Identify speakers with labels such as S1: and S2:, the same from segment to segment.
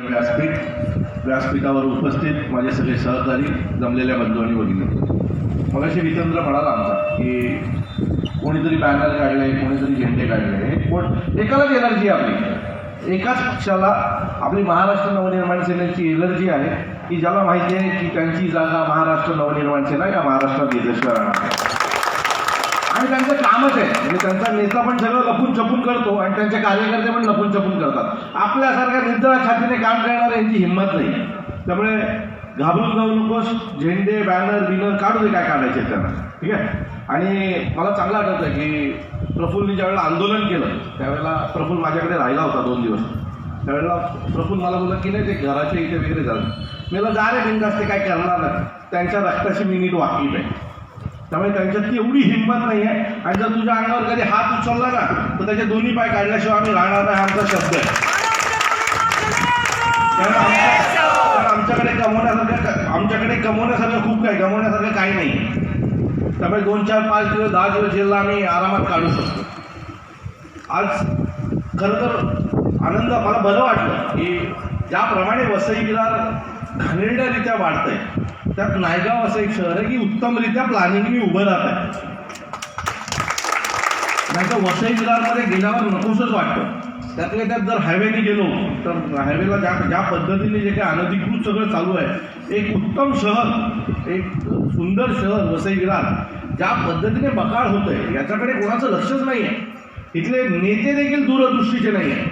S1: व्यासपीठ व्यासपीठावर उपस्थित माझे सगळे सहकारी जमलेल्या बंधू आणि भगिनी मगाशी वितंत्र म्हणाला आमचा की कोणीतरी बॅनर काढले कोणीतरी झेंडे काढले हे कोण? एकालाच एलर्जी आपली. एकाच पक्षाला आपली महाराष्ट्र नवनिर्माण सेनेची एलर्जी आहे की ज्याला माहिती आहे की त्यांची जागा महाराष्ट्र नवनिर्माण सेना या महाराष्ट्रात येतेश्वर राहणार आणि त्यांचं कामच आहे. म्हणजे त्यांचा नेता पण सगळं लपून छपून करतो आणि त्यांचे कार्यकर्ते पण लपून छपून करतात. आपल्यासारख्या निर्दळ छातीने काम करणाऱ्या यांची हिंमत नाही. त्यामुळे घाबरून जाऊ नकोस. झेंडे बॅनर बिनर काढू दे काय काढायचे त्यांना? ठीक आहे? आणि मला चांगलं आठवतं की प्रफुल्लनी ज्यावेळेला आंदोलन केलं त्यावेळेला प्रफुल माझ्याकडे राहिला होता दोन दिवस. त्यावेळेला प्रफुल्ल मला बोलला की नाही ते घराच्या इथे वगैरे झालं. मला जा रे बिंदास ते काय करणार नाही. त्यांच्या रक्ताशी मी नीट वाकीफ आहे त्यामुळे त्यांच्यात एवढी हिंमत नाही आहे आणि जर तुझ्या अंगावर कधी हात उचलला ना तर त्याचे दोन्ही पाय काढल्याशिवाय आम्ही राहणार नाही आमचा शब्द आहे. आमच्याकडे कमवण्यासारखं आमच्याकडे कमवण्यासारखं खूप काय गमवण्यासारखं काही नाही. त्यामुळे दोन चार पाच दिवस दहा दिवस जेलला आम्ही आरामात काढू शकतो. आज खरं तर आनंद मला बरं वाटलं की ज्याप्रमाणे वसई विरार घाणेरड्यारित्या वाढतंय त्यात नायगाव असं एक शहर आहे की उत्तमरित्या प्लॅनिंगनी उभं राहत आहे. नाही तर वसई विरारमध्ये गेल्यावर नकोसच वाटतं. त्यातल्या त्यात जर हायवेने गेलो तर हायवेला ज्या ज्या पद्धतीने जे काही अनधिकृत सगळं चालू आहे एक उत्तम शहर एक सुंदर शहर वसई विरार ज्या पद्धतीने बकाळ होतंय याच्याकडे कोणाचं लक्षच नाही आहे इथले नेते देखील दूरदृष्टीचे नाही आहे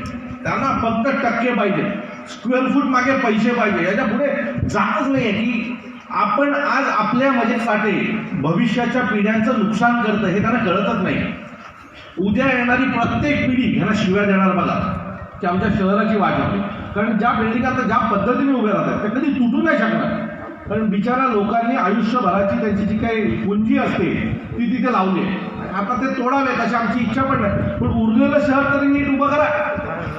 S1: त्यांना फक्त टक्के पाहिजे. स्क्वेअर फूट मागे पैसे पाहिजे. याच्यापुढे जातच नाही आहे की आपण आज आपल्या मजेसाठी भविष्याच्या पिढ्यांचं नुकसान करतं हे त्यांना कळतच नाही. उद्या येणारी प्रत्येक पिढी ह्याला शिव्या देणार बघा की आमच्या शहराची वाट होती. कारण ज्या बिल्डिंग आता ज्या पद्धतीने उभ्या राहतात त्या कधी तुटू नाही शकणार. कारण बिचारा लोकांनी आयुष्यभराची त्यांची जी काही पुंजी असते ती तिथे लावली आहे आता ते तोडावेत अशी आमची इच्छा पण नाही. पण उरलेलं शहर तरी नीट उभं करा.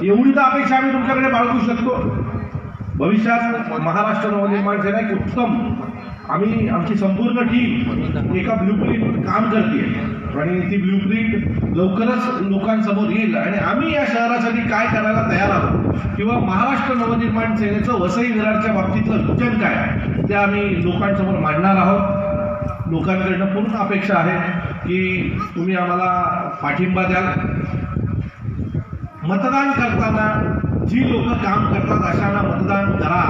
S1: एवढी तर अपेक्षा आम्ही तुमच्याकडे बाळगू शकतो. भविष्यात महाराष्ट्र नवनिर्माण सेना एक उत्तम आम्ही आमची संपूर्ण टीम एका ब्ल्यूप्रिंट काम करते आणि ती ब्लूप्रिंट लवकरच लोकांसमोर येईल. आणि आम्ही या शहरासाठी काय करायला तयार आहोत? किंवा महाराष्ट्र नवनिर्माण सेनेचं वसई विरारच्या बाबतीतलं विजन काय? ते आम्ही लोकांसमोर मांडणार आहोत. लोकांकडनं पूर्ण अपेक्षा आहे की तुम्ही आम्हाला पाठिंबा द्याल. मतदान करताना जी लोक काम करतात अशांना मतदान करा.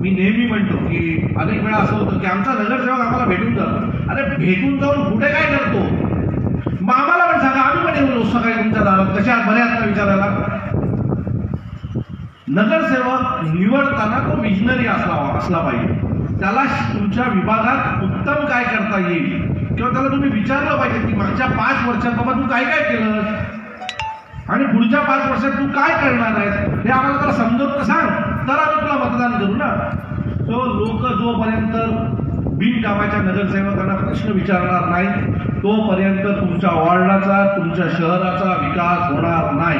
S1: मी नेहमी म्हणतो की अनेक वेळा असं होतं की आमचा नगरसेवक आम्हाला भेटून जातो. अरे भेटून जाऊन कुठे काय करतो? मग आम्हाला पण सांगा आम्ही पण येऊ सकाळी तुमच्या दारात कशा बऱ्याच ना विचारायला? नगरसेवक निवडताना तो विजनरी असला असला पाहिजे. त्याला तुमच्या विभागात उत्तम काय करता येईल? किंवा त्याला तुम्ही विचारलं पाहिजे की मागच्या पाच वर्षात बाबा तू काय काय केलं आणि पुढच्या पाच वर्षात तू काय करणार आहेस हे आम्हाला जरा समजत सांग. तर आम्ही तुला मतदान करू ना. तो लोक जोपर्यंत बिनकामाच्या नगरसेवकांना प्रश्न विचारणार नाही तोपर्यंत तुमच्या वॉर्डाचा तुमच्या शहराचा विकास होणार नाही.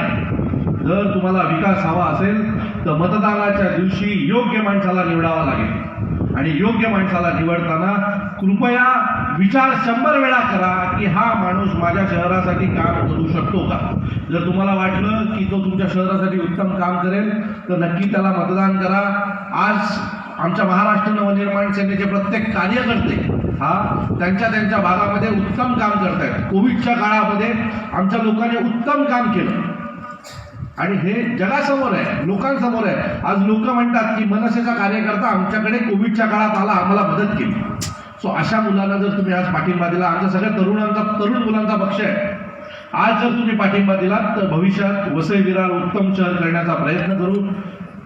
S1: जर तुम्हाला विकास हवा असेल तर मतदानाच्या दिवशी योग्य माणसाला निवडावा लागेल. आणि योग्य माणसाला निवडताना कृपया विचार शंभर वेळा करा की हा माणूस माझ्या शहरासाठी काम करू शकतो का? जर तुम्हाला वाटलं की तो तुमच्या शहरासाठी उत्तम काम करेल तर नक्की त्याला मतदान करा. आज आमच्या महाराष्ट्र नवनिर्माण सेनेचे प्रत्येक कार्यकर्ते हा त्यांच्या त्यांच्या भागामध्ये उत्तम काम करत आहेत कोविडच्या काळामध्ये आमच्या लोकांनी उत्तम काम केलं. आणि हे जगासमोर आहे लोकांसमोर आहे. आज लोक म्हणतात की मनसेचा कार्यकर्ता आमच्याकडे कोविडच्या काळात आला आम्हाला मदत केली. सो अशा मुलांना जर तुम्ही आज पाठिंबा दिला आमच्या सगळ्या तरुणांचा तरुण मुलांचा पक्ष आहे. आज जर तुम्ही पाठिंबा दिला तर भविष्यात वसई विरार उत्तम शहर करण्याचा प्रयत्न करू.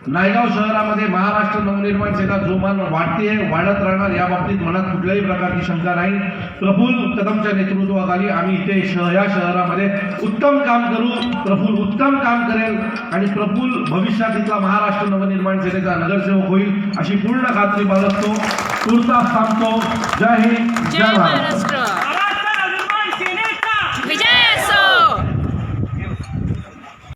S1: नायगाव शहरामध्ये महाराष्ट्र नवनिर्माण सेना जोमान वाढते वाढत राहणार या बाबतीत मनात कुठल्याही प्रकारची शंका नाही. प्रफुल कदमच्या नेतृत्वाखाली आम्ही इथे शह या शहरामध्ये उत्तम काम करू. प्रफुल उत्तम काम करेल आणि प्रफुल भविष्यात इथला महाराष्ट्र नवनिर्माण सेनेचा नगरसेवक होईल अशी पूर्ण खात्री बाळगतो. तुर्तास थांबतो जय हिंद.
S2: जय महाराष्ट्र.